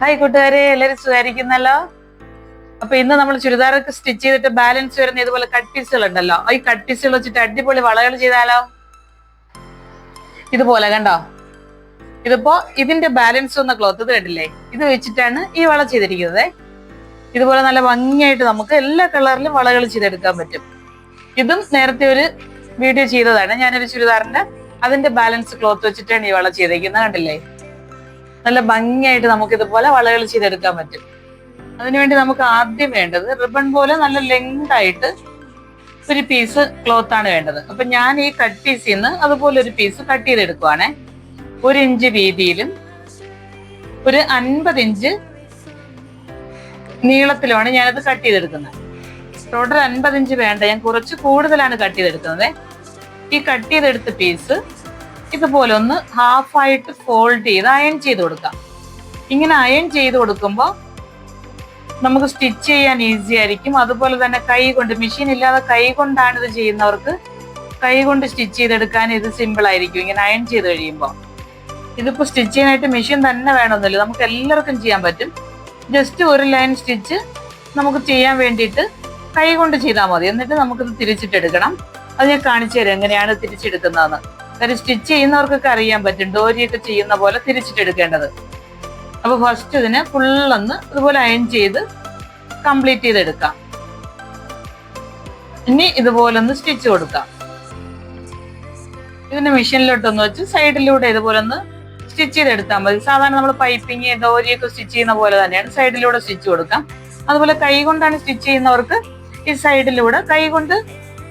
Hi കൂട്ടുകാരെ എല്ലാവരും സുഖായിരിക്കുന്നല്ലോ അപ്പൊ ഇന്ന് നമ്മൾ ചുരിദാറൊക്കെ സ്റ്റിച്ച് ചെയ്തിട്ട് ബാലൻസ് വരുന്ന ഇതുപോലെ കട്ട് പീസുകൾ ഉണ്ടല്ലോ. ഈ കട്ട് പീസുകൾ വെച്ചിട്ട് അടിപൊളി വളകൾ ചെയ്താലോ? ഇതുപോലെ കണ്ടോ? ഇതിപ്പോ ഇതിന്റെ ബാലൻസ് വന്ന ക്ലോത്ത് കണ്ടില്ലേ? ഇത് വെച്ചിട്ടാണ് ഈ വള ചെയ്തിരിക്കുന്നത്. ഇതുപോലെ നല്ല ഭംഗിയായിട്ട് നമുക്ക് എല്ലാ കളറിലും വളകൾ ചെയ്തെടുക്കാൻ പറ്റും. ഇതും നേരത്തെ ഒരു വീഡിയോ ചെയ്തതാണ്. ഞാനൊരു ചുരിദാറിന്റെ അതിന്റെ ബാലൻസ് ക്ലോത്ത് വെച്ചിട്ടാണ് ഈ വള ചെയ്തിരിക്കുന്നത് കണ്ടില്ലേ? നല്ല ഭംഗിയായിട്ട് നമുക്ക് ഇതുപോലെ വളകൾ ചെയ്തെടുക്കാൻ പറ്റും. അതിനുവേണ്ടി നമുക്ക് ആദ്യം വേണ്ടത് റിബൺ പോലെ നല്ല ലെങ്ത് ആയിട്ട് ഒരു പീസ് ക്ലോത്ത് ആണ് വേണ്ടത്. അപ്പൊ ഞാൻ ഈ കട്ട് പീസിൽ നിന്ന് അതുപോലെ ഒരു പീസ് കട്ട് ചെയ്തെടുക്കുവാണേ. ഒരു ഇഞ്ച് വീതിയിലും ഒരു അൻപത് ഇഞ്ച് നീളത്തിലുമാണ് ഞാനത് കട്ട് ചെയ്തെടുക്കുന്നത്. ടോട്ടൽ അൻപത് ഇഞ്ച് വേണ്ട ഞാൻ കുറച്ച് കൂടുതലാണ് കട്ട് ചെയ്തെടുക്കുന്നത്. ഈ കട്ട് ചെയ്തെടുത്ത പീസ് ഇതുപോലെ ഒന്ന് ഹാഫായിട്ട് ഫോൾഡ് ചെയ്ത് അയൺ ചെയ്ത് കൊടുക്കാം. ഇങ്ങനെ അയൺ ചെയ്ത് കൊടുക്കുമ്പോൾ നമുക്ക് സ്റ്റിച്ച് ചെയ്യാൻ ഈസി ആയിരിക്കും. അതുപോലെ തന്നെ കൈ കൊണ്ട് മെഷീൻ ഇല്ലാതെ കൈ കൊണ്ടാണ് ഇത് ചെയ്യുന്നവർക്ക് കൈ കൊണ്ട് സ്റ്റിച്ച് ചെയ്തെടുക്കാൻ ഇത് സിമ്പിൾ ആയിരിക്കും. ഇങ്ങനെ അയൺ ചെയ്ത് കഴിയുമ്പോൾ ഇതിപ്പോൾ സ്റ്റിച്ച് ചെയ്യാനായിട്ട് മെഷീൻ തന്നെ വേണമെന്നില്ല. നമുക്ക് എല്ലാവർക്കും ചെയ്യാൻ പറ്റും. ജസ്റ്റ് ഒരു ലൈൻ സ്റ്റിച്ച് നമുക്ക് ചെയ്യാൻ വേണ്ടിയിട്ട് കൈ കൊണ്ട് ചെയ്താൽ മതി. എന്നിട്ട് നമുക്കിത് തിരിച്ചിട്ടെടുക്കണം. അത് ഞാൻ കാണിച്ചു തരാം എങ്ങനെയാണ് തിരിച്ചെടുക്കുന്നതെന്ന്. കാര്യം സ്റ്റിച്ച് ചെയ്യുന്നവർക്കൊക്കെ അറിയാൻ പറ്റും. ഡോരിയൊക്കെ ചെയ്യുന്ന പോലെ തിരിച്ചിട്ടെടുക്കേണ്ടത് അപ്പൊ ഫസ്റ്റ് ഇതിനെ ഫുള്ളൊന്ന് ഇതുപോലെ അയൺ ചെയ്ത് കംപ്ലീറ്റ് ചെയ്തെടുക്കാം. ഇനി ഇതുപോലെ ഒന്ന് സ്റ്റിച്ച് കൊടുക്കാം. ഇതിന് മെഷീനിലോട്ടൊന്ന് വെച്ച് സൈഡിലൂടെ ഇതുപോലെ ഒന്ന് സ്റ്റിച്ച് ചെയ്തെടുത്താൽ മതി. സാധാരണ നമ്മൾ പൈപ്പിങ് ഡോരിയൊക്കെ സ്റ്റിച്ച് ചെയ്യുന്ന പോലെ തന്നെയാണ് സൈഡിലൂടെ സ്റ്റിച്ച് കൊടുക്കാം. അതുപോലെ കൈ കൊണ്ടാണ് സ്റ്റിച്ച് ചെയ്യുന്നവർക്ക് ഈ സൈഡിലൂടെ കൈ കൊണ്ട്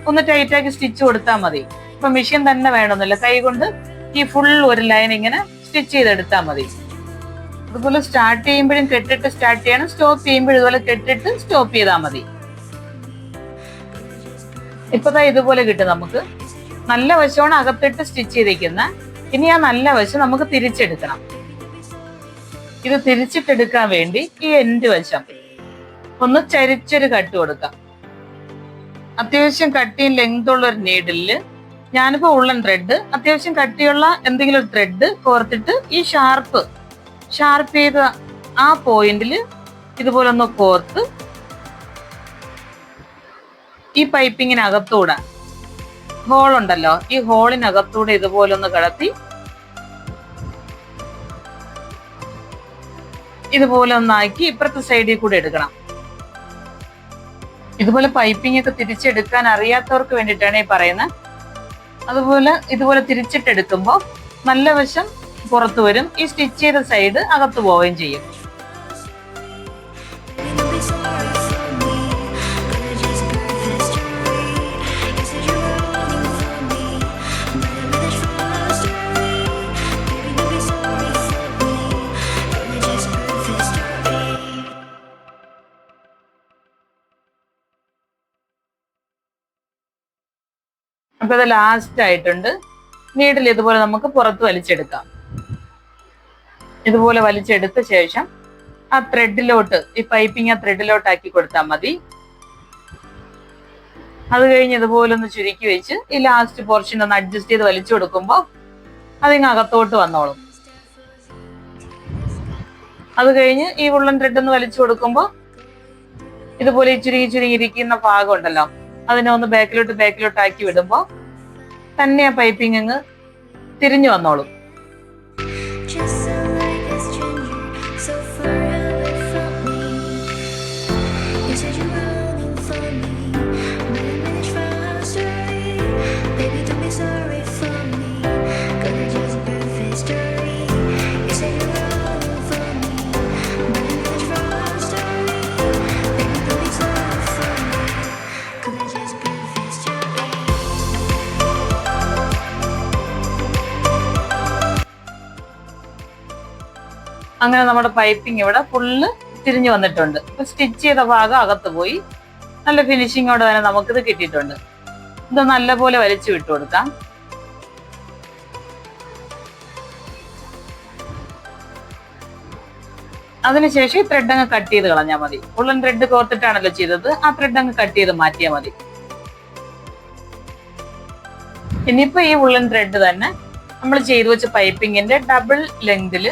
ഒന്ന് ടൈറ്റാക്കി സ്റ്റിച്ച് കൊടുത്താൽ മതി. ഇപ്പൊ മെഷീൻ തന്നെ വേണമെന്നില്ല. കൈ കൊണ്ട് ഈ ഫുൾ ഒരു ലൈൻ ഇങ്ങനെ സ്റ്റിച്ച് ചെയ്തെടുത്താൽ മതി. അതുപോലെ സ്റ്റാർട്ട് ചെയ്യുമ്പോഴും കെട്ടിട്ട് സ്റ്റാർട്ട് ചെയ്യണം. സ്റ്റോപ്പ് ചെയ്യുമ്പോഴും ഇതുപോലെ കെട്ടിട്ട് സ്റ്റോപ്പ് ചെയ്താൽ മതി. ഇപ്പതാ ഇതുപോലെ കിട്ടും നമുക്ക്. നല്ല വശമാണ് അകത്തിട്ട് സ്റ്റിച്ച് ചെയ്തിരിക്കുന്ന. ഇനി ആ നല്ല വശം നമുക്ക് തിരിച്ചെടുക്കണം. ഇത് തിരിച്ചിട്ടെടുക്കാൻ വേണ്ടി ഈ എൻഡ് വശം ഒന്ന് ചരിച്ചൊരു കട്ട് കൊടുക്കാം. അത്യാവശ്യം കട്ടിയും ലെങ്ത് ഉള്ള ഒരു നീഡിൽ ഞാനിപ്പോ ഉള്ളൻ ത്രെഡ് അത്യാവശ്യം കട്ടിയുള്ള എന്തെങ്കിലും ഒരു ത്രെഡ് കോർത്തിട്ട് ഈ ഷാർപ്പ് ഷാർപ്പ് ചെയ്ത ആ പോയിന്റിൽ ഇതുപോലെ ഒന്ന് കോർത്ത് ഈ പൈപ്പിങ്ങിനകത്തൂടെ ഹോൾ ഉണ്ടല്ലോ ഈ ഹോളിനകത്തൂടെ ഇതുപോലെ ഒന്ന് കടത്തി ഇതുപോലെ ഒന്നാക്കി ഇപ്പുറത്തെ സൈഡിൽ കൂടെ എടുക്കണം. ഇതുപോലെ പൈപ്പിംഗ് ഒക്കെ തിരിച്ചെടുക്കാൻ അറിയാത്തവർക്ക് വേണ്ടിയിട്ടാണ് ഈ പറയുന്നത്. അതുപോലെ ഇതുപോലെ തിരിച്ചിട്ടെടുക്കുമ്പോൾ നല്ല വശം പുറത്തു വരും. ഈ സ്റ്റിച്ച് ചെയ്ത സൈഡ് അകത്തു പോവുകയും ചെയ്യും. അപ്പൊ ഇത് ലാസ്റ്റ് ആയിട്ടുണ്ട്. നീഡിൽ ഇതുപോലെ നമുക്ക് പുറത്ത് വലിച്ചെടുക്കാം. ഇതുപോലെ വലിച്ചെടുത്ത ശേഷം ആ ത്രെഡിലോട്ട് ഈ പൈപ്പിംഗ് ആ ത്രെഡിലോട്ട് ആക്കി കൊടുത്താൽ മതി. അത് കഴിഞ്ഞ് ഇതുപോലെ ഒന്ന് ചുരുക്കി വെച്ച് ഈ ലാസ്റ്റ് പോർഷൻ ഒന്ന് അഡ്ജസ്റ്റ് ചെയ്ത് വലിച്ചു കൊടുക്കുമ്പോൾ അതിങ്ങ് അകത്തോട്ട് വന്നോളും. അത് കഴിഞ്ഞ് ഈ ഉള്ളൻ ത്രെഡ് ഒന്ന് വലിച്ചു കൊടുക്കുമ്പോൾ ഇതുപോലെ ഈ ചുരുങ്ങി ചുരുങ്ങി ഇരിക്കുന്ന ഭാഗം ഉണ്ടല്ലോ അതിനെ ഒന്ന് ബാക്കിലോട്ട് ബാക്കിലോട്ട് ആക്കി വിടുമ്പോൾ തന്നെ ആ പൈപ്പിംഗ് അങ്ങ് തിരിഞ്ഞു വന്നോളും. അങ്ങനെ നമ്മുടെ പൈപ്പിംഗ് ഇവിടെ ഫുള്ള് തിരിഞ്ഞു വന്നിട്ടുണ്ട്. സ്റ്റിച്ച് ചെയ്ത ഭാഗം അകത്ത് പോയി. നല്ല ഫിനിഷിങ്ങോടെ തന്നെ നമുക്കിത് കിട്ടിയിട്ടുണ്ട്. ഇത് നല്ലപോലെ വലിച്ചു വിട്ടു കൊടുക്കാം. അതിനുശേഷം ഈ ത്രെഡ് അങ്ങ് കട്ട് ചെയ്ത് കളഞ്ഞാൽ മതി. ഉള്ളൻ ത്രെഡ് കോർത്തിട്ടാണല്ലോ ചെയ്തത്. ആ ത്രെഡ് അങ്ങ് കട്ട് ചെയ്ത് മാറ്റിയാൽ മതി. ഇനിയിപ്പോ ഈ ഉള്ളൻ ത്രെഡ് തന്നെ നമ്മൾ ചെയ്തു വെച്ച പൈപ്പിങ്ങിന്റെ ഡബിൾ ലെങ്തിൽ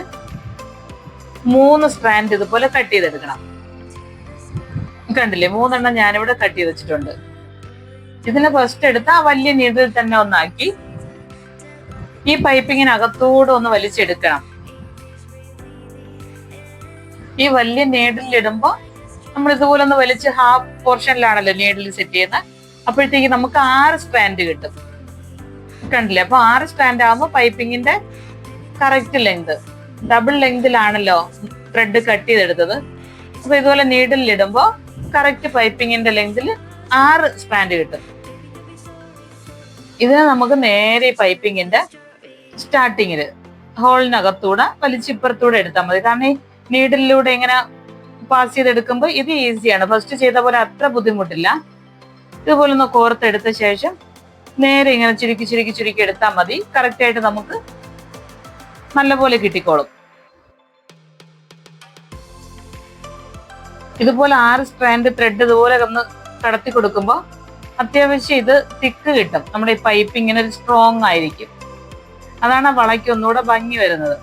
മൂന്ന് സ്ട്രാൻഡ് ഇതുപോലെ കട്ട് ചെയ്തെടുക്കണം. കണ്ടില്ലേ? മൂന്നെണ്ണം ഞാനിവിടെ കട്ട് ചെയ്ത് വെച്ചിട്ടുണ്ട്. ഇതിനെ ഫസ്റ്റ് എടുത്ത് ആ വലിയ നീഡിൽ തന്നെ ഒന്നാക്കി ഈ പൈപ്പിങ്ങിനകത്തൂടെ ഒന്ന് വലിച്ചെടുക്കണം. ഈ വലിയ നീഡിലിടുമ്പോ നമ്മൾ ഇതുപോലെ ഒന്ന് വലിച്ച് ഹാഫ് പോർഷനിലാണല്ലോ നീഡിൽ സെറ്റ് ചെയ്യുന്നത് അപ്പോഴത്തേക്ക് നമുക്ക് ആറ് സ്ട്രാൻഡ് കിട്ടും. കണ്ടില്ലേ? അപ്പൊ ആറ് സ്ട്രാൻഡ് ആകുമ്പോൾ പൈപ്പിങ്ങിന്റെ കറക്റ്റ് ലെങ്ത് ഡബിൾ ലെങ്തിലാണല്ലോ ത്രെഡ് കട്ട് ചെയ്തെടുത്തത്. അപ്പൊ ഇതുപോലെ നീഡിലിൽ ഇടുമ്പോ കറക്റ്റ് പൈപ്പിങ്ങിന്റെ ലെങ്തിൽ ആറ് സ്പാൻഡ് കിട്ടും. ഇതിനെ നമുക്ക് നേരെ പൈപ്പിങ്ങിന്റെ സ്റ്റാർട്ടിങ്ങിൽ ഹോളിനകത്തൂടെ വലിച്ചിപ്പുറത്തൂടെ എടുത്താൽ മതി. കാരണം ഈ നീഡിലൂടെ ഇങ്ങനെ പാസ് ചെയ്തെടുക്കുമ്പോൾ ഇത് ഈസിയാണ് ഫസ്റ്റ് ചെയ്ത പോലെ അത്ര ബുദ്ധിമുട്ടില്ല. ഇതുപോലെ ഒന്ന് കോർത്തെടുത്ത ശേഷം നേരെ ഇങ്ങനെ ചുരുക്കി ചുരുക്കി ചുരുക്കി എടുത്താൽ മതി. കറക്റ്റായിട്ട് നമുക്ക് നല്ലപോലെ കിട്ടിക്കോളും. ഇതുപോലെ ആറ് സ്ട്രാൻഡ് ത്രെഡ് ഇതുപോലെ ഒന്ന് കടത്തി കൊടുക്കുമ്പോൾ അത്യാവശ്യം ഇത് തിക്ക് കിട്ടും. നമ്മുടെ ഈ പൈപ്പ് ഇങ്ങനെ ഒരു സ്ട്രോങ് ആയിരിക്കും. അതാണ് ആ വളയ്ക്ക് ഒന്നുകൂടെ ഭംഗി വരുന്നത്.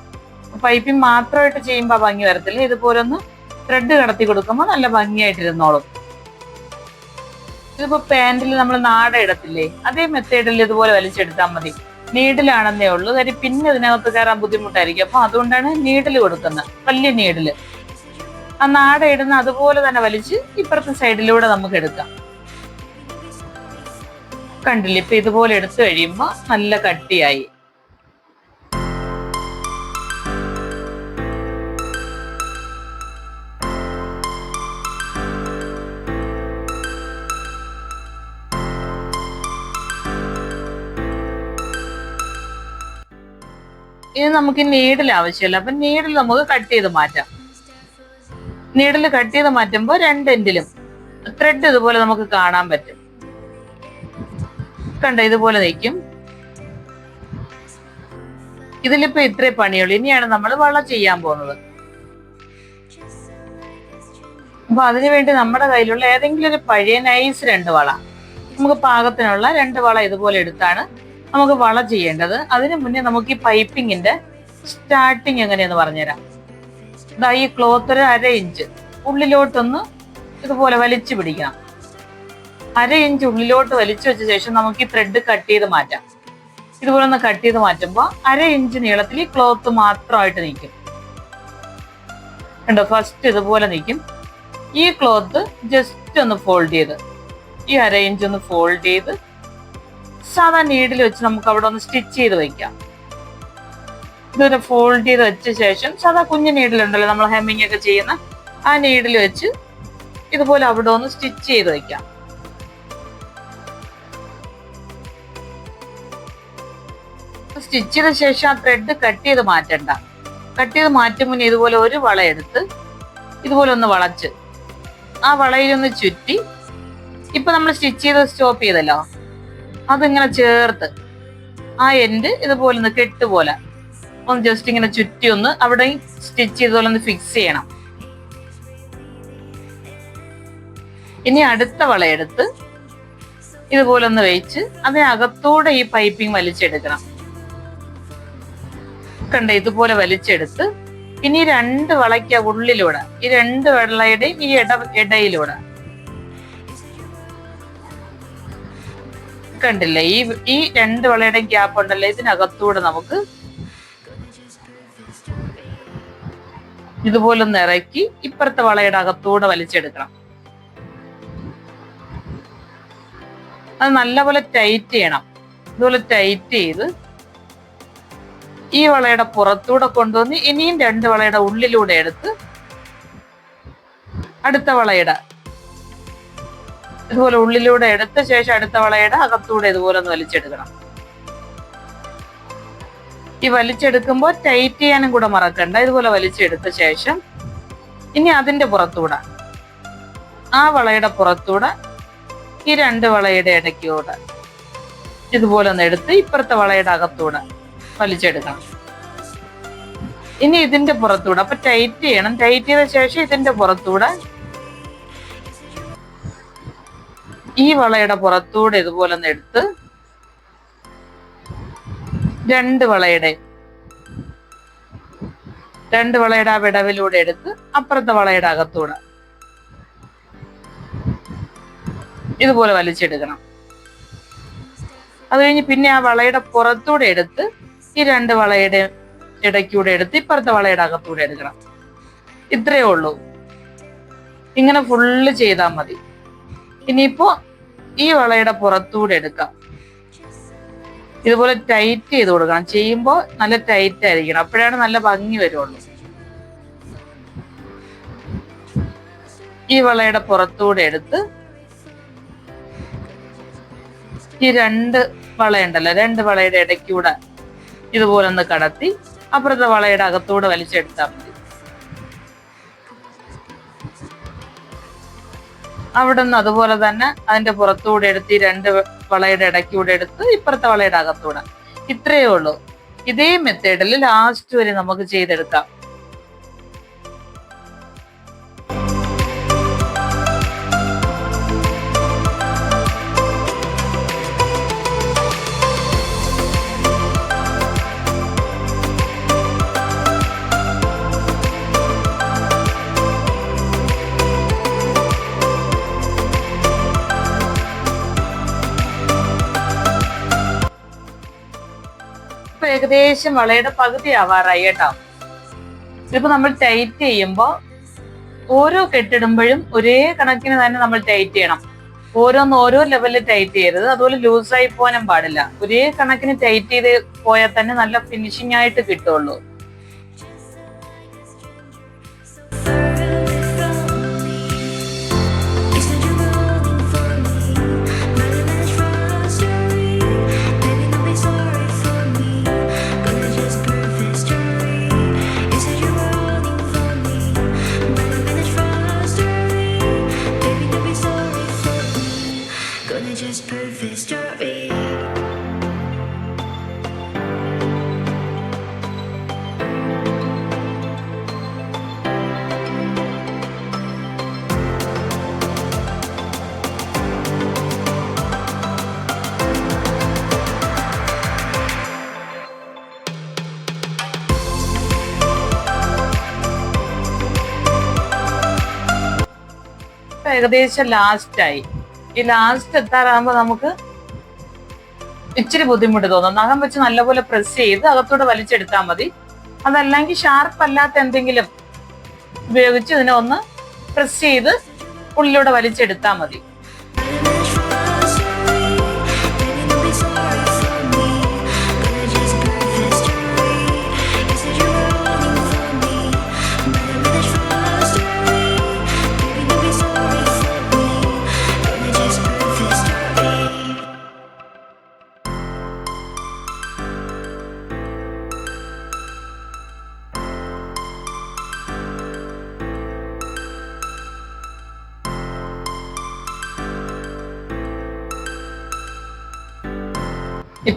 പൈപ്പിംഗ് മാത്രമായിട്ട് ചെയ്യുമ്പോൾ ഭംഗി വരത്തില്ല. ഇതുപോലെ ഒന്ന് ത്രെഡ് കടത്തി കൊടുക്കുമ്പോൾ നല്ല ഭംഗിയായിട്ടിരുന്നോളും ഇതിപ്പോ പാന്റിൽ നമ്മൾ നാട ഇടത്തില്ലേ അതേ മെത്തേഡിൽ ഇതുപോലെ വലിച്ചെടുത്താൽ മതി. നീഡിലാണെന്നേ ഉള്ളൂ. കാര്യം പിന്നെ ഇതിനകത്ത് കയറാൻ ബുദ്ധിമുട്ടായിരിക്കും. അപ്പൊ അതുകൊണ്ടാണ് നീഡിൽ കൊടുക്കുന്നത്. വലിയ നീഡിൽ ആ നാട ഇടുന്ന അതുപോലെ തന്നെ വലിച്ച് ഇപ്പുറത്തെ സൈഡിലൂടെ നമുക്ക് എടുക്കാം. കണ്ടില്ല? ഇപ്പൊ ഇതുപോലെ എടുത്തു കഴിയുമ്പോ നല്ല കട്ടിയായി. നമുക്ക് നീഡിൽ ആവശ്യമില്ല. അപ്പൊ നീഡിൽ നമുക്ക് കട്ട് ചെയ്ത് മാറ്റാം. നീഡിൽ കട്ട് ചെയ്ത് മാറ്റുമ്പോൾ രണ്ടെൻഡിലും ത്രെഡ് ഇതുപോലെ നമുക്ക് കാണാൻ പറ്റും. കണ്ട? ഇതുപോലെ നിൽക്കും. ഇതിലിപ്പോ ഇത്രേ പണിയുള്ളൂ. ഇനിയാണ് നമ്മൾ വള ചെയ്യാൻ പോകുന്നത്. അപ്പൊ അതിനുവേണ്ടി നമ്മുടെ കയ്യിലുള്ള ഏതെങ്കിലും ഒരു പഴയ നൈസ് രണ്ട് വള. നമുക്ക് പാകത്തിനുള്ള രണ്ട് വള ഇതുപോലെ എടുത്താണ് നമുക്ക് വള ചെയ്യേണ്ടത്. അതിനു മുന്നേ നമുക്ക് ഈ പൈപ്പിങ്ങിന്റെ സ്റ്റാർട്ടിങ് എങ്ങനെയെന്ന് പറഞ്ഞുതരാം. ഇതാ ഈ ക്ലോത്ത് ഒരു അര ഇഞ്ച് ഉള്ളിലോട്ടൊന്ന് ഇതുപോലെ വലിച്ചു പിടിക്കണം. അര ഇഞ്ച് ഉള്ളിലോട്ട് വലിച്ചു വെച്ച ശേഷം നമുക്ക് ഈ ത്രെഡ് കട്ട് ചെയ്ത് മാറ്റാം. ഇതുപോലെ ഒന്ന് കട്ട് ചെയ്ത് മാറ്റുമ്പോൾ അര ഇഞ്ച് നീളത്തിൽ ഈ ക്ലോത്ത് മാത്രമായിട്ട് നിൽക്കും കണ്ടോ? ഫസ്റ്റ് ഇതുപോലെ നിൽക്കും ഈ ക്ലോത്ത് ജസ്റ്റ് ഒന്ന് ഫോൾഡ് ചെയ്ത്. ഈ അര ഇഞ്ച് ഒന്ന് ഫോൾഡ് ചെയ്ത് സാധാ നീഡിൽ വെച്ച് നമുക്ക് അവിടെ ഒന്ന് സ്റ്റിച്ച് ചെയ്ത് വെക്കാം. ഇതൊരു ഫോൾഡ് ചെയ്ത് വെച്ച ശേഷം സാധാ കുഞ്ഞു നീഡിലുണ്ടല്ലോ നമ്മൾ ഹെമ്മിങ് ഒക്കെ ചെയ്യുന്ന ആ നീഡിൽ വെച്ച് ഇതുപോലെ അവിടെ ഒന്ന് സ്റ്റിച്ച് ചെയ്ത് വെക്കാം. സ്റ്റിച്ച് ചെയ്ത ശേഷം ആ ത്രെഡ് കട്ട് ചെയ്ത് മാറ്റണ്ട. കട്ട് ചെയ്ത് മാറ്റും മുന്നേ ഇതുപോലെ ഒരു വള എടുത്ത് ഇതുപോലെ ഒന്ന് വളച്ച്. ആ വളയിലൊന്ന് ചുറ്റി. ഇപ്പൊ നമ്മൾ സ്റ്റിച്ച് ചെയ്ത് സ്റ്റോപ്പ് ചെയ്തല്ലോ. അതിങ്ങനെ ചേർത്ത് ആ എൻഡ് ഇതുപോലെ ഒന്ന് കെട്ടുപോലെ ഒന്ന് ജസ്റ്റ് ഇങ്ങനെ ചുറ്റി ഒന്ന് അവിടെ സ്റ്റിച്ച് ചെയ്തപോലെ ഒന്ന് ഫിക്സ് ചെയ്യണം. ഇനി അടുത്ത വളയെടുത്ത് ഇതുപോലെ ഒന്ന് വെച്ച് അതിനകത്തൂടെ ഈ പൈപ്പിംഗ് വലിച്ചെടുക്കണം. കണ്ട ഇതുപോലെ വലിച്ചെടുത്ത് ഇനി രണ്ട് വളയ്ക്ക ഉള്ളിലൂടെ ഈ രണ്ട് വെള്ളയുടെയും ഈ ഇട ഇടയിലൂടെ കണ്ടില്ലേ? ഈ ഈ രണ്ട് വളയുടെയും ഗ്യാപ്പ് ഉണ്ടല്ലോ ഇതിനകത്തൂടെ നമുക്ക് ഇതുപോലെ ഒന്ന് ഇറക്കി ഇപ്പുറത്തെ വളയുടെ അകത്തൂടെ വലിച്ചെടുക്കണം. അത് നല്ലപോലെ ടൈറ്റ് ചെയ്യണം. ഇതുപോലെ ടൈറ്റ് ചെയ്ത് ഈ വളയുടെ പുറത്തൂടെ കൊണ്ടുവന്ന് ഇനിയും രണ്ട് വളയുടെ ഉള്ളിലൂടെ എടുത്ത് അടുത്ത വളയുടെ ഇതുപോലെ ഉള്ളിലൂടെ എടുത്ത ശേഷം അടുത്ത വളയുടെ അകത്തൂടെ ഇതുപോലെ ഒന്ന് വലിച്ചെടുക്കണം. ഈ വലിച്ചെടുക്കുമ്പോൾ ടൈറ്റ് ചെയ്യാനും കൂടെ മറക്കണ്ട. ഇതുപോലെ വലിച്ചെടുത്ത ശേഷം ഇനി അതിന്റെ പുറത്തൂടെ ആ വളയുടെ പുറത്തൂടെ ഈ രണ്ട് വളയുടെ ഇടയ്ക്കൂടെ ഇതുപോലെ ഒന്ന് എടുത്ത് ഇപ്പുറത്തെ വളയുടെ അകത്തൂടെ വലിച്ചെടുക്കണം. ഇനി ഇതിന്റെ പുറത്തൂടെ അപ്പൊ ടൈറ്റ് ചെയ്യണം. ടൈറ്റ് ചെയ്ത ശേഷം ഇതിന്റെ പുറത്തൂടെ ഈ വളയുടെ പുറത്തൂടെ ഇതുപോലെ ഒന്ന് എടുത്ത് രണ്ട് വളയുടെ രണ്ട് വളയുടെ ആ വിടവിലൂടെ എടുത്ത് അപ്പുറത്തെ വളയുടെ അകത്തൂടെ ഇതുപോലെ വലിച്ചെടുക്കണം. അത് കഴിഞ്ഞ് പിന്നെ ആ വളയുടെ പുറത്തൂടെ എടുത്ത് ഈ രണ്ട് വളയുടെ ഇടയ്ക്കൂടെ എടുത്ത് ഇപ്പുറത്തെ വളയുടെ അകത്തൂടെ എടുക്കണം. ഇത്രയേ ഉള്ളൂ. ഇങ്ങനെ ഫുള്ള് ചെയ്താൽ മതി. ഇനിയിപ്പോ ഈ വളയുടെ പുറത്തൂടെ എടുക്കാം. ഇതുപോലെ ടൈറ്റ് ചെയ്ത് കൊടുക്കണം. ചെയ്യുമ്പോൾ നല്ല ടൈറ്റ് ആയിരിക്കണം. അപ്പോഴാണ് നല്ല ഭംഗി വരുള്ളൂ. ഈ വളയുടെ പുറത്തൂടെ എടുത്ത് ഈ രണ്ട് വളയുണ്ടല്ലോ രണ്ട് വളയുടെ ഇടയ്ക്കൂടെ ഇതുപോലെ ഒന്ന് കടത്തി അപ്പുറത്തെ വളയുടെ അകത്തൂടെ വലിച്ചെടുത്താൽ മതി. അവിടെ നിന്ന് അതുപോലെ തന്നെ അതിന്റെ പുറത്തൂടെ എടുത്ത് ഈ രണ്ട് വളയുടെ ഇടയ്ക്കൂടെ എടുത്ത് ഇപ്പുറത്തെ വളയുടെ അകത്തൂടെ. ഇത്രയേ ഉള്ളൂ. ഇതേ മെത്തേഡിൽ ലാസ്റ്റ് വരെ നമുക്ക് ചെയ്തെടുക്കാം. ഏകദേശം വളയുടെ പകുതി ആവാറായി കേട്ടോ. ഇപ്പൊ നമ്മൾ ടൈറ്റ് ചെയ്യുമ്പോൾ ഓരോ കെട്ടിടുമ്പോഴും ഒരേ കണക്കിന് തന്നെ നമ്മൾ ടൈറ്റ് ചെയ്യണം. ഓരോന്ന് ഓരോ ലെവലിൽ ടൈറ്റ് ചെയ്യരുത്. അതുപോലെ ലൂസായി പോകാനും പാടില്ല. ഒരേ കണക്കിന് ടൈറ്റ് ചെയ്ത് പോയാൽ തന്നെ നല്ല ഫിനിഷിംഗ് ആയിട്ട് കിട്ടുള്ളൂ. ഏകദേശം ലാസ്റ്റ് ആയി ഈ ലാസ്റ്റ് എത്താറാകുമ്പോ നമുക്ക് ഇച്ചിരി ബുദ്ധിമുട്ട് തോന്നും. നഖം വെച്ച് നല്ലപോലെ പ്രസ് ചെയ്ത് അകത്തൂടെ വലിച്ചെടുത്താൽ മതി. അതല്ലെങ്കിൽ ഷാർപ്പ് അല്ലാത്ത എന്തെങ്കിലും ഉപയോഗിച്ച് ഇതിനെ ഒന്ന് പ്രസ് ചെയ്ത് ഉള്ളിലൂടെ വലിച്ചെടുത്താൽ മതി.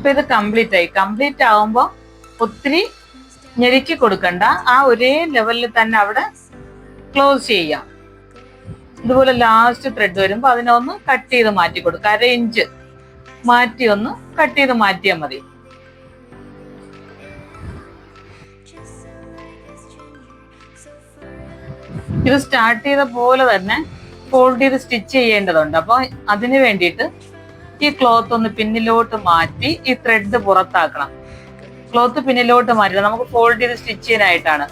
ഇപ്പൊ ഇത് കംപ്ലീറ്റ് ആയി. കംപ്ലീറ്റ് ആവുമ്പോ ഒത്തിരി ഞെരുക്കി കൊടുക്കണ്ട. ആ ഒരേ ലെവലിൽ തന്നെ അവിടെ ക്ലോസ് ചെയ്യാം. ഇതുപോലെ ലാസ്റ്റ് ത്രെഡ് വരുമ്പോ അതിനെ ഒന്ന് കട്ട് ചെയ്ത് മാറ്റി കൊടുക്കുക അര ഇഞ്ച് മാറ്റി ഒന്ന് കട്ട് ചെയ്ത് മാറ്റിയാൽ മതി. ഇത് സ്റ്റാർട്ട് ചെയ്ത പോലെ തന്നെ ഫോൾഡ് ചെയ്ത് സ്റ്റിച്ച് ചെയ്യേണ്ടതുണ്ട്. അപ്പോൾ അതിന് വേണ്ടിയിട്ട് ഈ ക്ലോത്ത് ഒന്ന് പിന്നിലോട്ട് മാറ്റി ഈ ത്രെഡ് പുറത്താക്കണം. ക്ലോത്ത് പിന്നിലോട്ട് മാറ്റില്ല നമുക്ക് ഫോൾഡ് ചെയ്ത് സ്റ്റിച്ച് ചെയ്യാനായിട്ടാണ്.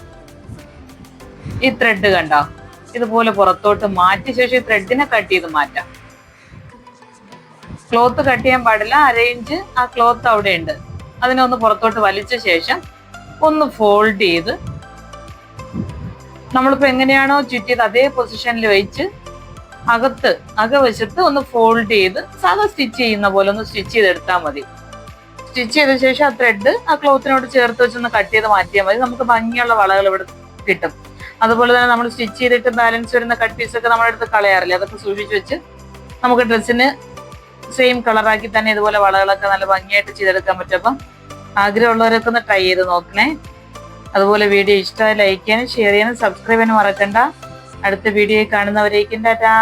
ഈ ത്രെഡ് കണ്ടോ? ഇതുപോലെ പുറത്തോട്ട് മാറ്റിയ ശേഷം ഈ ത്രെഡിനെ കട്ട് ചെയ്ത് മാറ്റാം. ക്ലോത്ത് കട്ട് ചെയ്യാൻ പാടില്ല അരയിഞ്ച് ആ ക്ലോത്ത് അവിടെ ഉണ്ട് അതിനെ ഒന്ന് പുറത്തോട്ട് വലിച്ച ശേഷം ഒന്ന് ഫോൾഡ് ചെയ്ത് നമ്മളിപ്പോ എങ്ങനെയാണോ ചുറ്റിയത് അതേ പൊസിഷനിൽ വെച്ച് അകത്ത് അകവശത്ത് ഒന്ന് ഫോൾഡ് ചെയ്ത് സാധാ സ്റ്റിച്ച് ചെയ്യുന്ന പോലെ ഒന്ന് സ്റ്റിച്ച് ചെയ്തെടുത്താൽ മതി. സ്റ്റിച്ച് ചെയ്ത ശേഷം ആ ത്രെഡ് ആ ക്ലോത്തിനോട് ചേർത്ത് വെച്ചൊന്ന് കട്ട് ചെയ്ത് മാറ്റിയാൽ മതി. നമുക്ക് ഭംഗിയുള്ള വളകൾ ഇവിടെ കിട്ടും. അതുപോലെ തന്നെ നമ്മൾ സ്റ്റിച്ച് ചെയ്തിട്ട് ബാലൻസ് വരുന്ന കട്ട് പീസൊക്കെ നമ്മുടെ അടുത്ത് കളയാറില്ല? അതൊക്കെ സൂക്ഷിച്ച് വെച്ച് നമുക്ക് ഡ്രസ്സിന് സെയിം കളറാക്കി തന്നെ ഇതുപോലെ വളകളൊക്കെ നല്ല ഭംഗിയായിട്ട് ചെയ്തെടുക്കാൻ പറ്റും. അപ്പം ആഗ്രഹമുള്ളവരൊക്കെ ഒന്ന് ട്രൈ ചെയ്ത് നോക്കണേ. അതുപോലെ വീഡിയോ ഇഷ്ടമായി ലൈക്ക് ചെയ്യാനും ഷെയർ ചെയ്യാനും സബ്സ്ക്രൈബ് ചെയ്യാനും മറക്കണ്ട. അടുത്ത വീഡിയോയിൽ കാണുന്നവരേക്കും ടാറ്റാ.